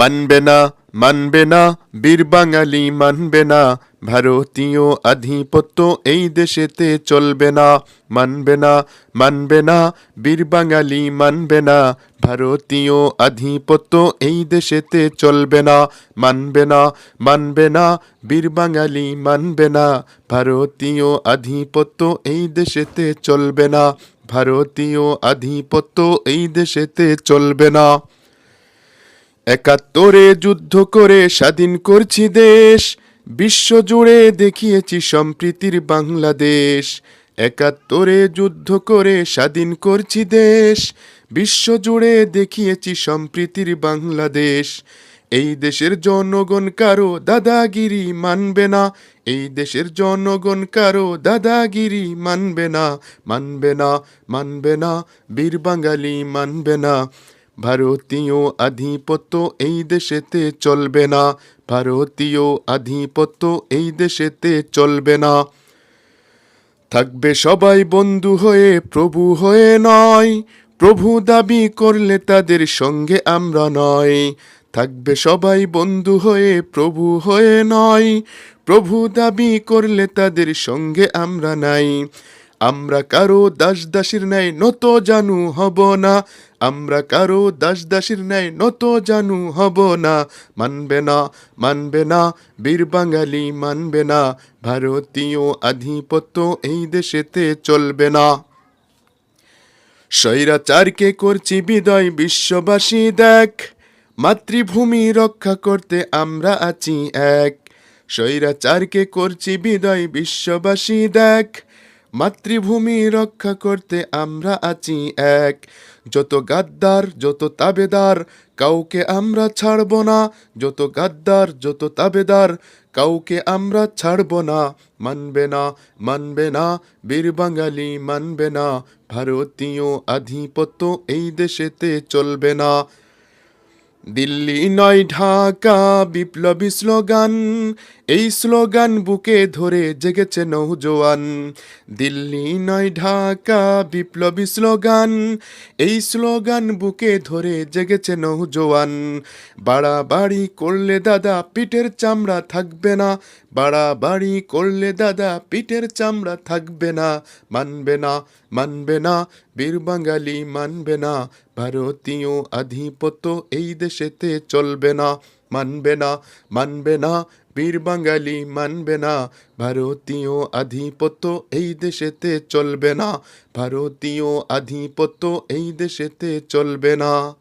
মানবে না মানবে না বীর বাঙালি মানবে না ভারতীয় আধিপত্য এই দেশেতে চলবে না মানবে না মানবে না বীর বাঙালি মানবে না ভারতীয় আধিপত্য এই দেশেতে চলবে না মানবে না মানবে না বীর বাঙালি মানবে না ভারতীয় আধিপত্য এই দেশেতে চলবে না ভারতীয় আধিপত্য এই দেশেতে চলবে না একাত্তরে যুদ্ধ করে স্বাধীন করছি দেশ, বিশ্বজুড়ে দেখিয়েছি সম্প্রীতির বাংলাদেশ। একাত্তরে যুদ্ধ করে স্বাধীন করছি দেশ, বিশ্বজুড়ে দেখিয়েছি সম্প্রীতির বাংলাদেশ। এই দেশের জনগণ কারও দাদাগিরি মানবে না, এই দেশের জনগণ কারও দাদাগিরি মানবে না মানবে না মানবে না, বীর বাঙালি মানবে না। ভারতীয় আধিপত্য এই দেশেতে চলবে না। ভারতীয় আধিপত্য এই দেশেতে চলবে না। থাকবে সবাই বন্ধু হয়ে, প্রভু হয়ে নয়। প্রভু দাবি করলে তাদের সঙ্গে আমরা নয়। থাকবে সবাই বন্ধু হয়ে, প্রভু হয়ে নয়। প্রভু দাবি করলে তাদের সঙ্গে আমরা নাই। আমরা কারও দাস দাসীর ন্যায় নত জানু হব না। আমরা কারও দাস দাসীর ন্যায় নত জানু হব না। মানবে না মানবে না, বীর বাঙালি মানবে না। ভারতীয় আধিপত্য এই দেশেতে চলবে না। স্বৈরাচারকে করছি বিদয়, বিশ্ববাসী দেখ। মাতৃভূমি রক্ষা করতে আমরা আছি এক। স্বৈরাচারকে করছি বিদয়, বিশ্ববাসী দেখ। মাতৃভূমি রক্ষা করতে আমরা আছি এক। যত গাদ্দার, যত তাবেদার, কাউকে আমরা ছাড়ব না। যত গাদ্দার, যত তাবেদার, কাউকে আমরা ছাড়ব না। মানবে না মানবে না, বীর বাঙালি মানবে না। ভারতীয় আধিপত্য এই দেশেতে চলবে না। দিল্লি নয় ঢাকা, বিপ্লবী স্লোগান এই স্লোগান বুকে ধরে জেগেছে নৌজোয়ান। দিল্লি নয় ঢাকা, বিপ্লবী স্লোগান। এই স্লোগান বুকে ধরে জেগেছে নৌজওয়ান বাড়াবাড়ি করলে দাদা পিঠের চামড়া থাকবে না। বাড়াবাড়ি করলে দাদা পিঠের চামড়া থাকবে না। মানবে না মানবে না, বীর বাঙালি মানবে না। ভারতীয় আধিপত্য এই দেশেতে চলবে না। মানবে না মানবে না বীর বাঙালি মানবে না। ভারতীয় আধিপত্য এই দেশেতে চলবে না। ভারতীয় আধিপত্য এই দেশেতে চলবে না।